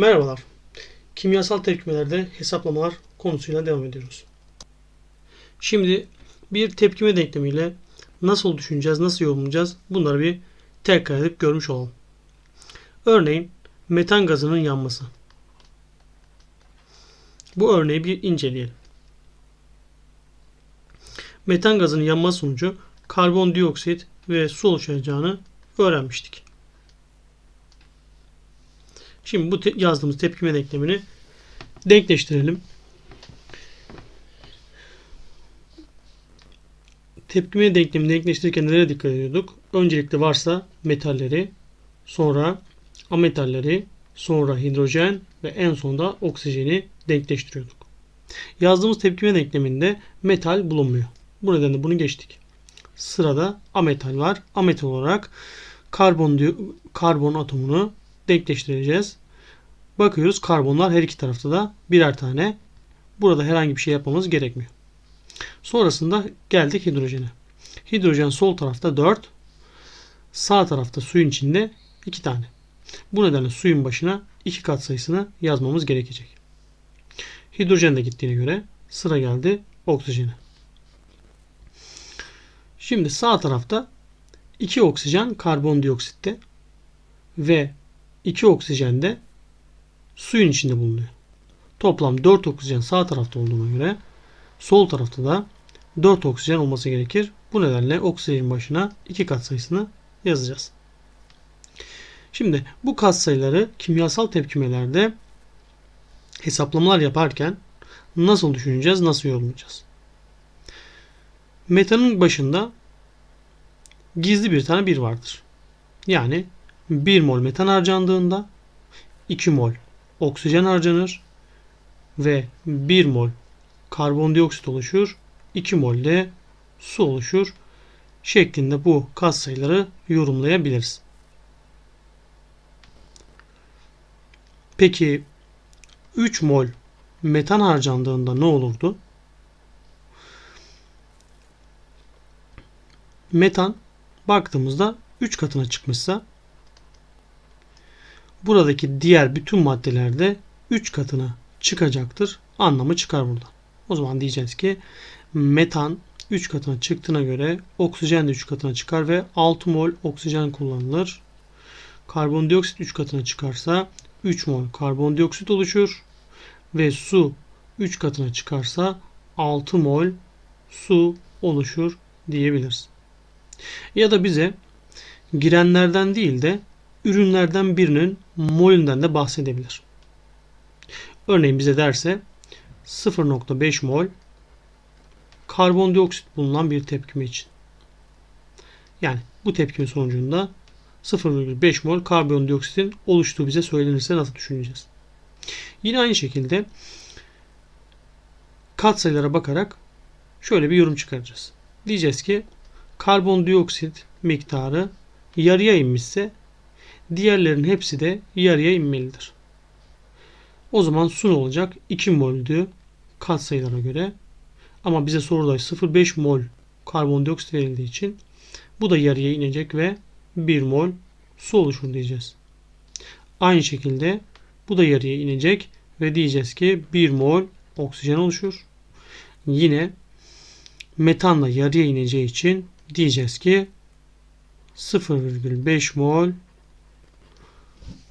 Merhabalar. Kimyasal tepkimelerde hesaplamalar konusuyla devam ediyoruz. Şimdi bir tepkime denklemiyle nasıl düşüneceğiz, nasıl yorumlayacağız bunları bir tekrar edip görmüş olalım. Örneğin metan gazının yanması. Bu örneği bir inceleyelim. Metan gazının yanması sonucu karbondioksit ve su oluşacağını öğrenmiştik. Şimdi bu te- yazdığımız tepkime denklemini denkleştirelim. Tepkime denklemini denkleştirirken nelere dikkat ediyorduk? Öncelikle varsa metalleri, sonra ametalleri, sonra hidrojen ve en sonunda oksijeni denkleştiriyorduk. Yazdığımız tepkime denkleminde metal bulunmuyor. Bu nedenle bunu geçtik. Sırada ametal var. Ametal olarak karbon diyor, karbon atomunu denkleştireceğiz. Bakıyoruz karbonlar her iki tarafta da birer tane. Burada herhangi bir şey yapmamız gerekmiyor. Sonrasında geldik hidrojene. Hidrojen sol tarafta 4, sağ tarafta suyun içinde 2 tane. Bu nedenle suyun başına 2 kat sayısını yazmamız gerekecek. Hidrojen de gittiğine göre sıra geldi oksijene. Şimdi sağ tarafta 2 oksijen karbondioksitte ve 2 oksijen de suyun içinde bulunuyor. Toplam 4 oksijen sağ tarafta olduğuna göre sol tarafta da 4 oksijen olması gerekir. Bu nedenle oksijenin başına 2 kat sayısını yazacağız. Şimdi bu katsayıları kimyasal tepkimelerde hesaplamalar yaparken nasıl düşüneceğiz, nasıl yorumlayacağız? Metanın başında gizli bir tane bir vardır. Yani 1 mol metan harcandığında 2 mol oksijen harcanır ve 1 mol karbondioksit oluşur, 2 mol de su oluşur şeklinde bu katsayıları yorumlayabiliriz. Peki 3 mol metan harcandığında ne olurdu? Metan baktığımızda 3 katına çıkmışsa buradaki diğer bütün maddelerde 3 katına çıkacaktır. Anlamı çıkar burada. O zaman diyeceğiz ki metan 3 katına çıktığına göre oksijen de 3 katına çıkar ve 6 mol oksijen kullanılır. Karbondioksit 3 katına çıkarsa 3 mol karbondioksit oluşur ve su 3 katına çıkarsa 6 mol su oluşur diyebiliriz. Ya da bize girenlerden değil de ürünlerden birinin molünden de bahsedebilir. Örneğin bize derse 0.5 mol karbondioksit bulunan bir tepkime için. Yani bu tepkime sonucunda 0,5 mol karbondioksitin oluştuğu bize söylenirse nasıl düşüneceğiz? Yine aynı şekilde katsayılara bakarak şöyle bir yorum çıkaracağız. Diyeceğiz ki karbondioksit miktarı yarıya inmişse diğerlerin hepsi de yarıya inmelidir. O zaman su olacak? 2 moldü katsayılara göre. Ama bize soruda 0,5 mol karbondioksit verildiği için bu da yarıya inecek ve 1 mol su oluşur diyeceğiz. Aynı şekilde bu da yarıya inecek ve diyeceğiz ki 1 mol oksijen oluşur. Yine metanla yarıya ineceği için diyeceğiz ki 0,5 mol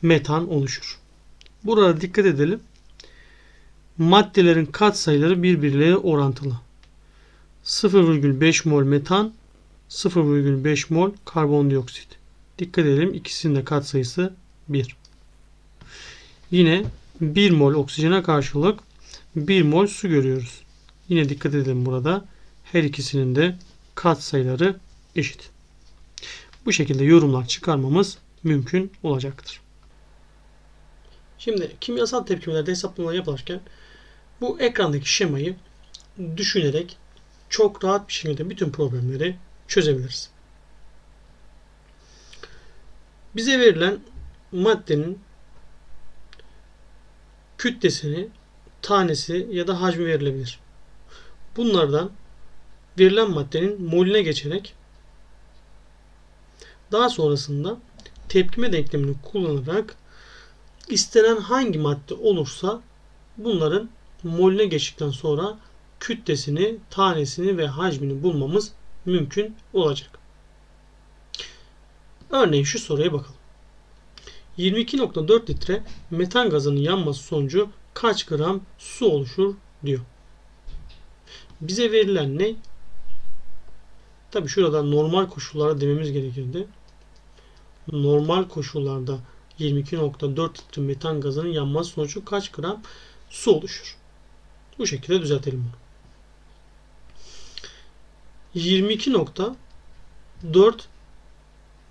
metan oluşur. Burada dikkat edelim. Maddelerin katsayıları birbirleriyle orantılı. 0,5 mol metan, 0,5 mol karbondioksit. Dikkat edelim ikisinin de katsayısı 1. Yine 1 mol oksijene karşılık 1 mol su görüyoruz. Yine dikkat edelim burada. Her ikisinin de katsayıları eşit. Bu şekilde yorumlar çıkarmamız mümkün olacaktır. Şimdi kimyasal tepkimelerde hesaplamalar yaparken bu ekrandaki şemayı düşünerek çok rahat bir şekilde bütün problemleri çözebiliriz. Bize verilen maddenin kütlesini, tanesi ya da hacmi verilebilir. Bunlardan verilen maddenin molüne geçerek daha sonrasında tepkime denklemini kullanarak istenen hangi madde olursa bunların molüne geçtikten sonra kütlesini, tanesini ve hacmini bulmamız mümkün olacak. Örneğin şu soruya bakalım. 22.4 litre metan gazının yanması sonucu kaç gram su oluşur diyor. Bize verilen ne? Tabi şurada normal koşullarda dememiz gerekirdi. Normal koşullarda 22.4 litre metan gazının yanması sonucu kaç gram su oluşur? Bu şekilde düzeltelim bunu. 22.4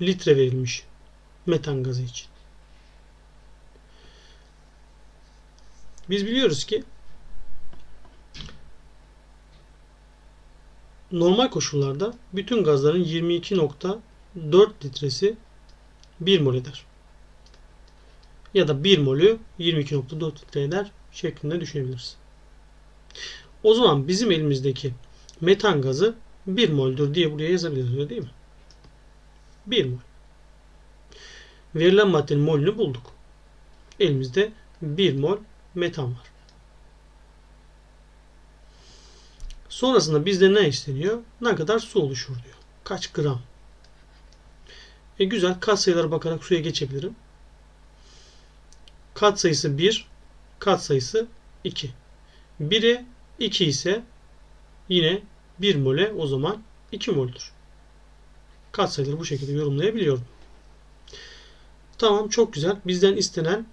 litre verilmiş metan gazı için. Biz biliyoruz ki normal koşullarda bütün gazların 22.4 litresi 1 mol eder. Ya da 1 molü 22.4 litre şeklinde düşünebiliriz. O zaman bizim elimizdeki metan gazı 1 moldür diye buraya yazabiliriz öyle değil mi? 1 mol. Verilen maddenin molünü bulduk. Elimizde 1 mol metan var. Sonrasında bizde ne isteniyor? Ne kadar su oluşur diyor. Kaç gram? E güzel kat sayılara bakarak suya geçebilirim. Kat sayısı 1, kat sayısı 2. 1'e 2 ise yine 1 mole o zaman 2 mol'dur. Kat sayıları bu şekilde yorumlayabiliyorum. Tamam çok güzel. Bizden istenen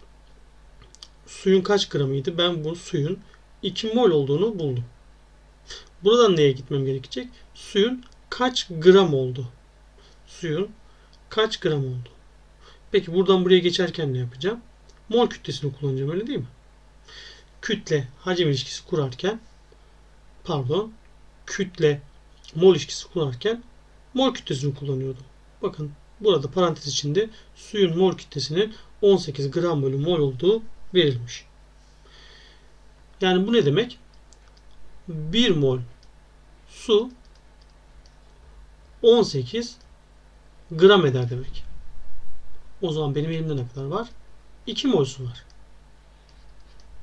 suyun kaç gramıydı? Ben bu suyun 2 mol olduğunu buldum. Buradan neye gitmem gerekecek? Suyun kaç gram oldu? Suyun kaç gram oldu? Peki buradan buraya geçerken ne yapacağım? Mol kütlesini kullanacağım öyle değil mi? Kütle hacim ilişkisi kurarken pardon kütle mol ilişkisi kurarken mol kütlesini kullanıyordum. Bakın burada parantez içinde suyun mol kütlesinin 18 gram bölü mol olduğu verilmiş. Yani bu ne demek? 1 mol su 18 gram eder demek. O zaman benim elimde ne kadar var? 2 mol su var.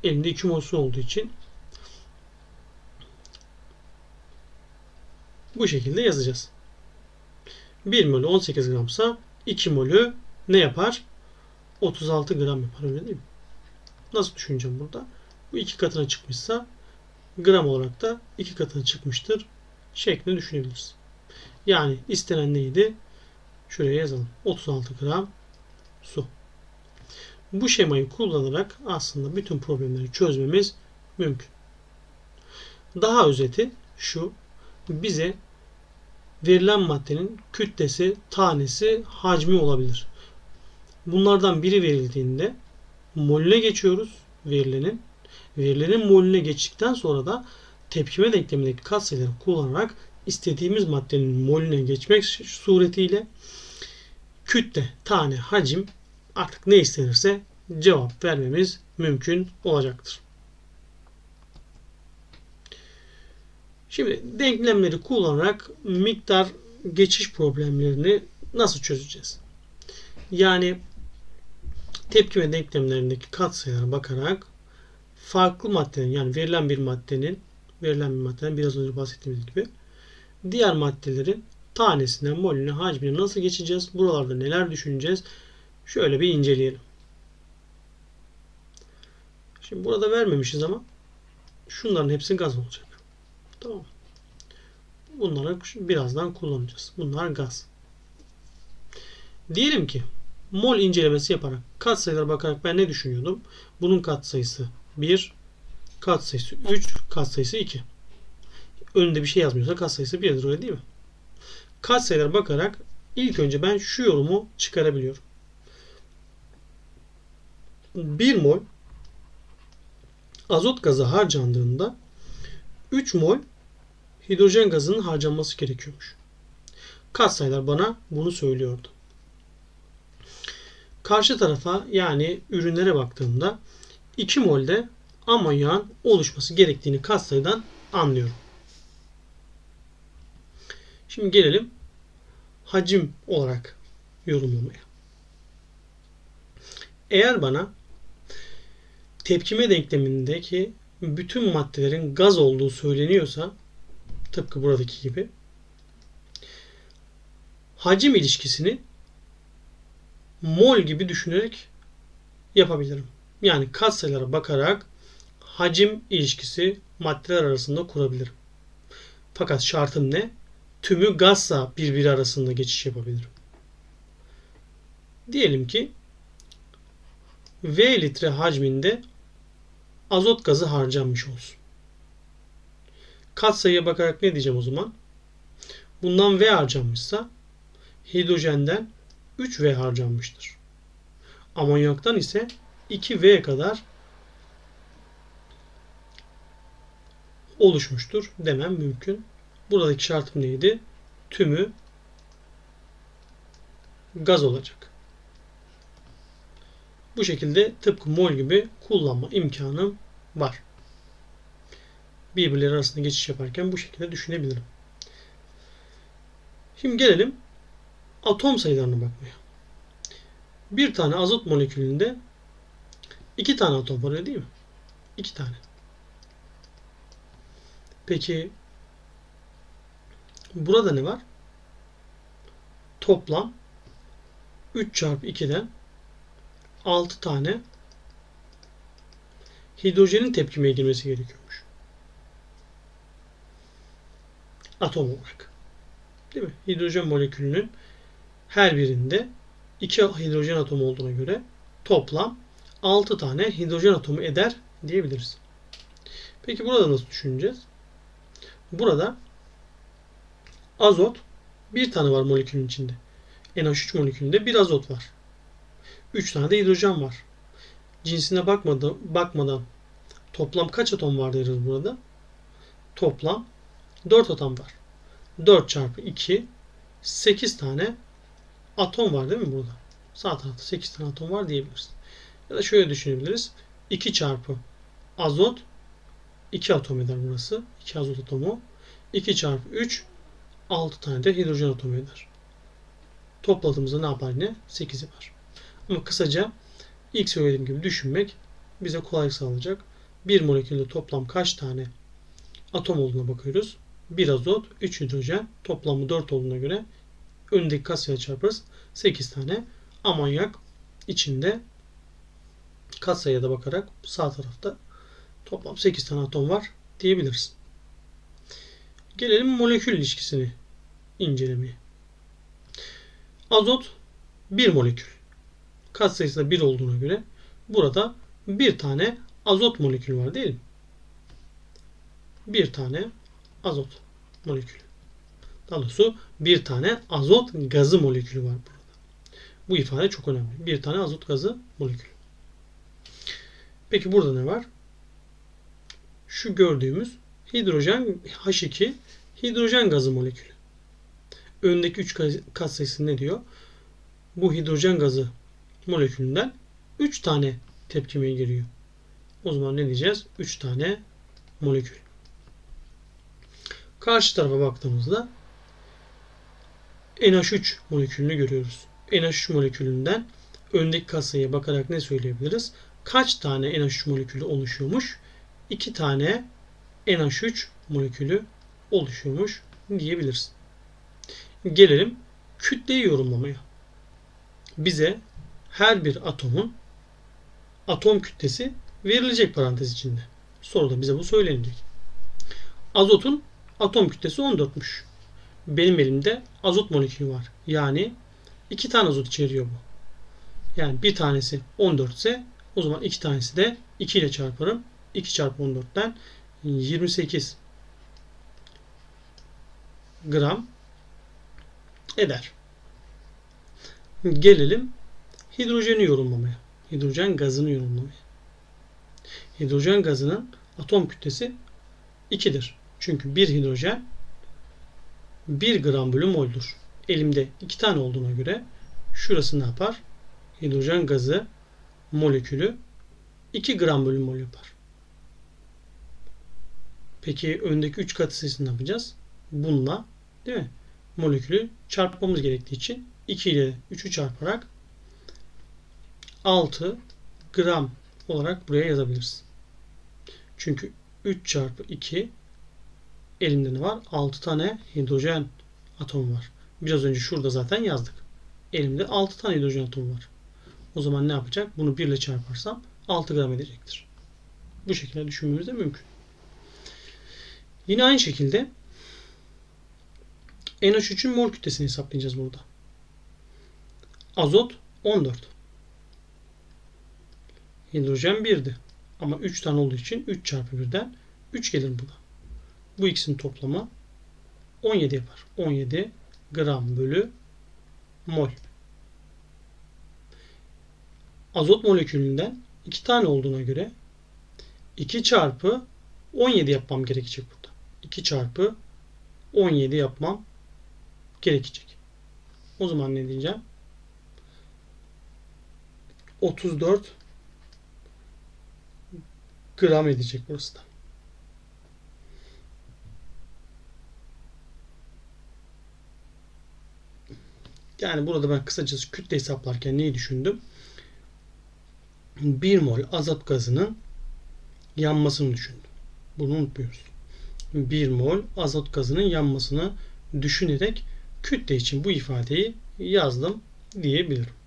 Elimde 2 mol olduğu için bu şekilde yazacağız. 1 molü 18 gramsa 2 molü ne yapar? 36 gram yapar öyle değil mi? Nasıl düşüneceğim burada? Bu iki katına çıkmışsa gram olarak da iki katına çıkmıştır şeklinde düşünebiliriz. Yani istenen neydi? Şuraya yazalım. 36 gram su. Bu şemayı kullanarak aslında bütün problemleri çözmemiz mümkün. Daha özeti şu. Bize verilen maddenin kütlesi, tanesi, hacmi olabilir. Bunlardan biri verildiğinde molüne geçiyoruz verilenin. Verilenin molüne geçtikten sonra da tepkime denklemindeki katsayıları kullanarak istediğimiz maddenin molüne geçmek suretiyle kütle, tane, hacim artık ne istenirse cevap vermemiz mümkün olacaktır. Şimdi denklemleri kullanarak miktar geçiş problemlerini nasıl çözeceğiz? Yani tepkime denklemlerindeki katsayılara bakarak farklı maddenin yani verilen bir maddenin verilen bir maddeden biraz önce bahsettiğimiz gibi diğer maddelerin tanesinden molüne hacmine nasıl geçeceğiz? Buralarda neler düşüneceğiz? Şöyle bir inceleyelim. Şimdi burada vermemişiz ama şunların hepsi gaz olacak. Tamam. Bunları birazdan kullanacağız. Bunlar gaz. Diyelim ki mol incelemesi yaparak katsayılara bakarak ben ne düşünüyordum? Bunun katsayısı 1, katsayısı 3, katsayısı 2. Önünde bir şey yazmıyorsa katsayısı 1'dir öyle değil mi? Katsayılara bakarak ilk önce ben şu yorumu çıkarabiliyorum. 1 mol azot gazı harcandığında 3 mol hidrojen gazının harcanması gerekiyormuş. Katsayılar bana bunu söylüyordu. Karşı tarafa yani ürünlere baktığımda 2 molde amonyağın oluşması gerektiğini katsayıdan anlıyorum. Şimdi gelelim hacim olarak yorumlamaya. Eğer bana tepkime denklemindeki bütün maddelerin gaz olduğu söyleniyorsa tıpkı buradaki gibi hacim ilişkisini mol gibi düşünerek yapabilirim. Yani katsayılara bakarak hacim ilişkisi maddeler arasında kurabilirim. Fakat şartım ne? Tümü gazsa birbiri arasında geçiş yapabilirim. Diyelim ki V litre hacminde azot gazı harcanmış olsun. Katsayıya bakarak ne diyeceğim o zaman? Bundan V harcanmışsa hidrojenden 3V harcanmıştır. Amonyaktan ise 2V kadar oluşmuştur demem mümkün. Buradaki şartım neydi? Tümü gaz olacak. Bu şekilde tıpkı mol gibi kullanma imkanım var. Birbirleri arasında geçiş yaparken bu şekilde düşünebilirim. Şimdi gelelim atom sayılarına bakmaya. Bir tane azot molekülünde iki tane atom var öyle değil mi? İki tane. Peki burada ne var? Toplam 3 çarpı 2'den 6 tane hidrojenin tepkimeye girmesi gerekiyormuş. Atom olarak. Değil mi? Hidrojen molekülünün her birinde 2 hidrojen atomu olduğuna göre toplam 6 tane hidrojen atomu eder diyebiliriz. Peki burada nasıl düşüneceğiz? Burada azot bir tane var molekülün içinde. NH3 molekülünde bir azot var. 3 tane de hidrojen var. Cinsine bakmadan, bakmadan toplam kaç atom var deriz burada? Toplam 4 atom var. 4 çarpı 2 8 tane atom var değil mi burada? Sağ tarafta 8 tane atom var diyebiliriz. Ya da şöyle düşünebiliriz. 2 çarpı azot 2 atom eder burası. 2 azot atomu. 2 çarpı 3 6 tane de hidrojen atomu eder. Topladığımızda ne yapar yine? 8 yapar. Ama kısaca ilk söylediğim gibi düşünmek bize kolaylık sağlayacak. Bir molekülde toplam kaç tane atom olduğuna bakıyoruz. 1 azot, 3 hidrojen, toplamı 4 olduğuna göre öndeki katsayıya çarparız. 8 tane amonyak içinde katsayıya da bakarak sağ tarafta toplam 8 tane atom var diyebiliriz. Gelelim molekül ilişkisini incelemeye. Azot bir molekül. Katsayısı da 1 olduğuna göre burada bir tane azot molekülü var değil mi? Bir tane azot molekülü. Daha doğrusu bir tane azot gazı molekülü var burada. Bu ifade çok önemli. Bir tane azot gazı molekülü. Peki burada ne var? Şu gördüğümüz hidrojen H2 hidrojen gazı molekülü. Öndeki 3 katsayısı ne diyor? Bu hidrojen gazı molekülünden 3 tane tepkimeye giriyor. O zaman ne diyeceğiz? 3 tane molekül. Karşı tarafa baktığımızda NH3 molekülünü görüyoruz. NH3 molekülünden öndeki katsayıya bakarak ne söyleyebiliriz? Kaç tane NH3 molekülü oluşuyormuş? 2 tane NH3 molekülü oluşuyormuş diyebiliriz. Gelelim kütleyi yorumlamaya. Bize her bir atomun atom kütlesi verilecek parantez içinde. Soruda bize bu söylenecek. Azotun atom kütlesi 14'müş. Benim elimde azot molekülü var. Yani iki tane azot içeriyor bu. Yani bir tanesi 14 ise o zaman iki tanesi de 2 ile çarparım. 2 çarpı 14'ten 28 gram eder. Gelelim hidrojeni yorumlamaya. Hidrojen gazını yorumlamaya. Hidrojen gazının atom kütlesi 2'dir. Çünkü bir hidrojen 1 gram bölü mol'dur. Elimde 2 tane olduğuna göre şurası ne yapar? Hidrojen gazı molekülü 2 gram bölü mol yapar. Peki öndeki 3 katı sayısını yapacağız? Bununla değil mi? Molekülü çarpmamız gerektiği için 2 ile 3'ü çarparak 6 gram olarak buraya yazabiliriz. Çünkü 3 çarpı 2 elimde ne var? 6 tane hidrojen atomu var. Biraz önce şurada zaten yazdık. Elimde 6 tane hidrojen atomu var. O zaman ne yapacak? Bunu 1 ile çarparsam 6 gram edecektir. Bu şekilde düşünmemiz de mümkün. Yine aynı şekilde NH3'ün mol kütlesini hesaplayacağız burada. Azot 14. Hidrojen 1'di. Ama 3 tane olduğu için 3 çarpı 1'den 3 gelir burada. Bu ikisinin toplamı 17 yapar. 17 gram bölü mol. Azot molekülünden 2 tane olduğuna göre 2 çarpı 17 yapmam gerekecek burada. 2 çarpı 17 yapmam gerekecek. O zaman ne diyeceğim? 34 gram edecek burası da. Yani burada ben kısacası kütle hesaplarken neyi düşündüm? 1 mol azot gazının yanmasını düşündüm. Bunu unutmuyoruz. 1 mol azot gazının yanmasını düşünerek kütle için bu ifadeyi yazdım diyebilirim.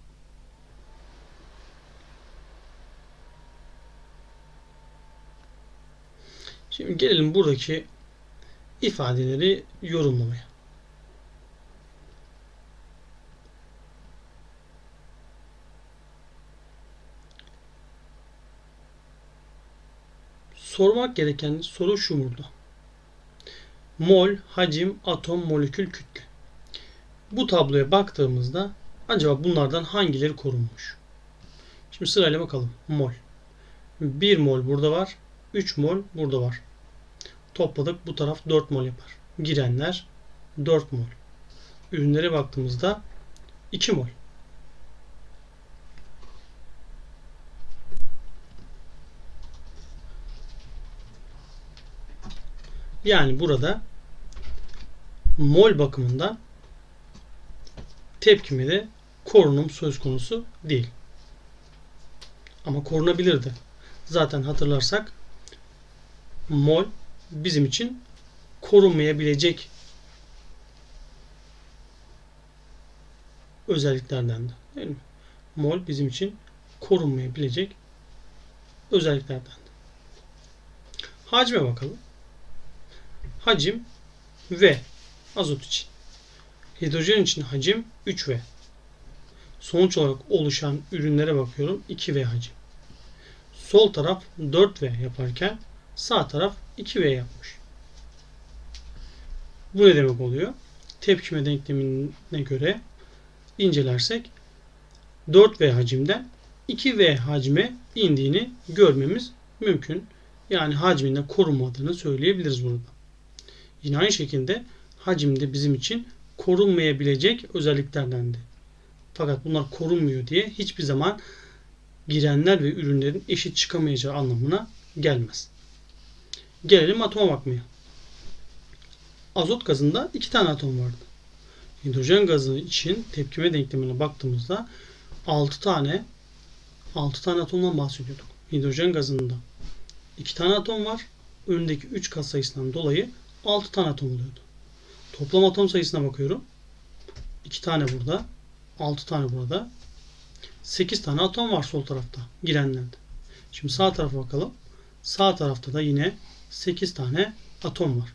Şimdi gelelim buradaki ifadeleri yorumlamaya. Sormak gereken soru şu burada. Mol, hacim, atom, molekül, kütle. Bu tabloya baktığımızda acaba bunlardan hangileri korunmuş? Şimdi sırayla bakalım. Mol. 1 mol burada var. 3 mol burada var. Topladık bu taraf 4 mol yapar. Girenler 4 mol. Ürünlere baktığımızda 2 mol. Yani burada mol bakımından tepkimede korunum söz konusu değil. Ama korunabilirdi. Zaten hatırlarsak mol bizim için korunmayabilecek özelliklerdendi. Değil mi? Mol bizim için korunmayabilecek özelliklerdendi. Hacme bakalım. Hacim V azot için. Hidrojen için hacim 3V. Sonuç olarak oluşan ürünlere bakıyorum 2V hacim. Sol taraf 4V yaparken sağ taraf 2V yapmış. Bu ne demek oluyor? Tepkime denklemine göre incelersek 4V hacimden 2V hacme indiğini görmemiz mümkün. Yani hacminde korunmadığını söyleyebiliriz burada. Yine aynı şekilde hacimde bizim için korunmayabilecek özelliklerdendi. Fakat bunlar korunmuyor diye hiçbir zaman girenler ve ürünlerin eşit çıkamayacağı anlamına gelmez. Gelelim atoma bakmaya. Azot gazında iki tane atom vardı. Hidrojen gazı için tepkime denklemine baktığımızda 6 tane 6 tane atomdan bahsediyorduk. Hidrojen gazında 2 tane atom var. Önündeki 3 kat sayısından dolayı 6 tane atom oluyordu. Toplam atom sayısına bakıyorum. 2 tane burada. 6 tane burada. 8 tane atom var sol tarafta girenlerde. Şimdi sağ tarafa bakalım. Sağ tarafta da yine 8 tane atom var.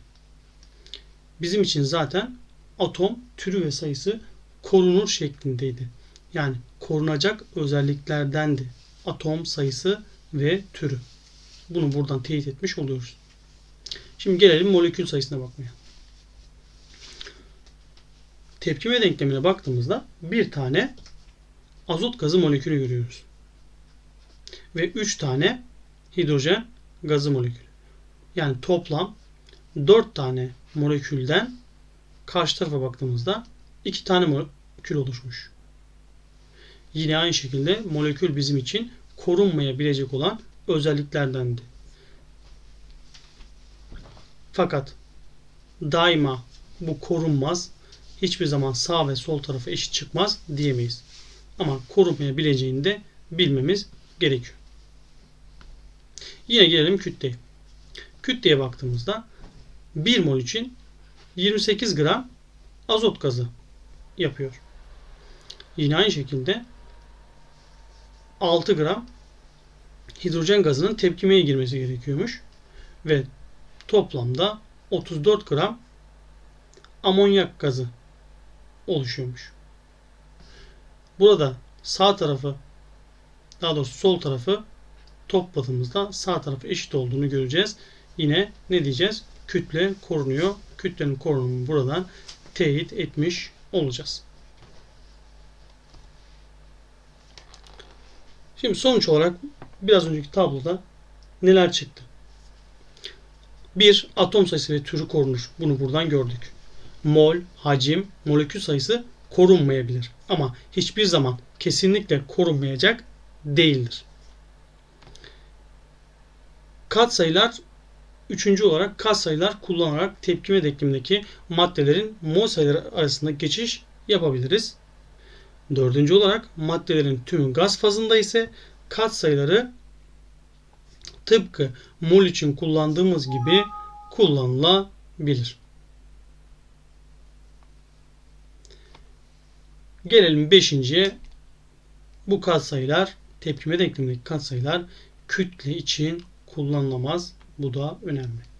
Bizim için zaten atom türü ve sayısı korunur şeklindeydi. Yani korunacak özelliklerdendi. Atom sayısı ve türü. Bunu buradan teyit etmiş oluyoruz. Şimdi gelelim molekül sayısına bakmaya. Tepkime denklemine baktığımızda bir tane azot gazı molekülü görüyoruz. Ve 3 tane hidrojen gazı molekülü. Yani toplam 4 tane molekülden karşı tarafa baktığımızda 2 tane molekül oluşmuş. Yine aynı şekilde molekül bizim için korunmayabilecek olan özelliklerdendi. Fakat daima bu korunmaz. Hiçbir zaman sağ ve sol tarafı eşit çıkmaz diyemeyiz. Ama korunmayabileceğini de bilmemiz gerekiyor. Yine gelelim kütleye. Kütleye baktığımızda 1 mol için 28 gram azot gazı yapıyor. Yine aynı şekilde 6 gram hidrojen gazının tepkimeye girmesi gerekiyormuş. Ve toplamda 34 gram amonyak gazı oluşuyormuş. Burada sağ tarafı daha doğrusu sol tarafı topladığımızda sağ tarafı eşit olduğunu göreceğiz. Yine ne diyeceğiz? Kütle korunuyor. Kütlenin korunumunu buradan teyit etmiş olacağız. Şimdi sonuç olarak biraz önceki tabloda neler çıktı? Bir Atom sayısı ve türü korunur. Bunu buradan gördük. Mol, hacim, molekül sayısı korunmayabilir. Ama hiçbir zaman kesinlikle korunmayacak değildir. Katsayılar Üçüncü olarak katsayılar kullanarak tepkime denklemindeki maddelerin mol sayıları arasında geçiş yapabiliriz. Dördüncü olarak maddelerin tümü gaz fazında ise katsayıları tıpkı mol için kullandığımız gibi kullanılabilir. Gelelim beşinciye. Bu katsayılar tepkime denklemindeki katsayılar kütle için kullanılamaz. Bu da önemli.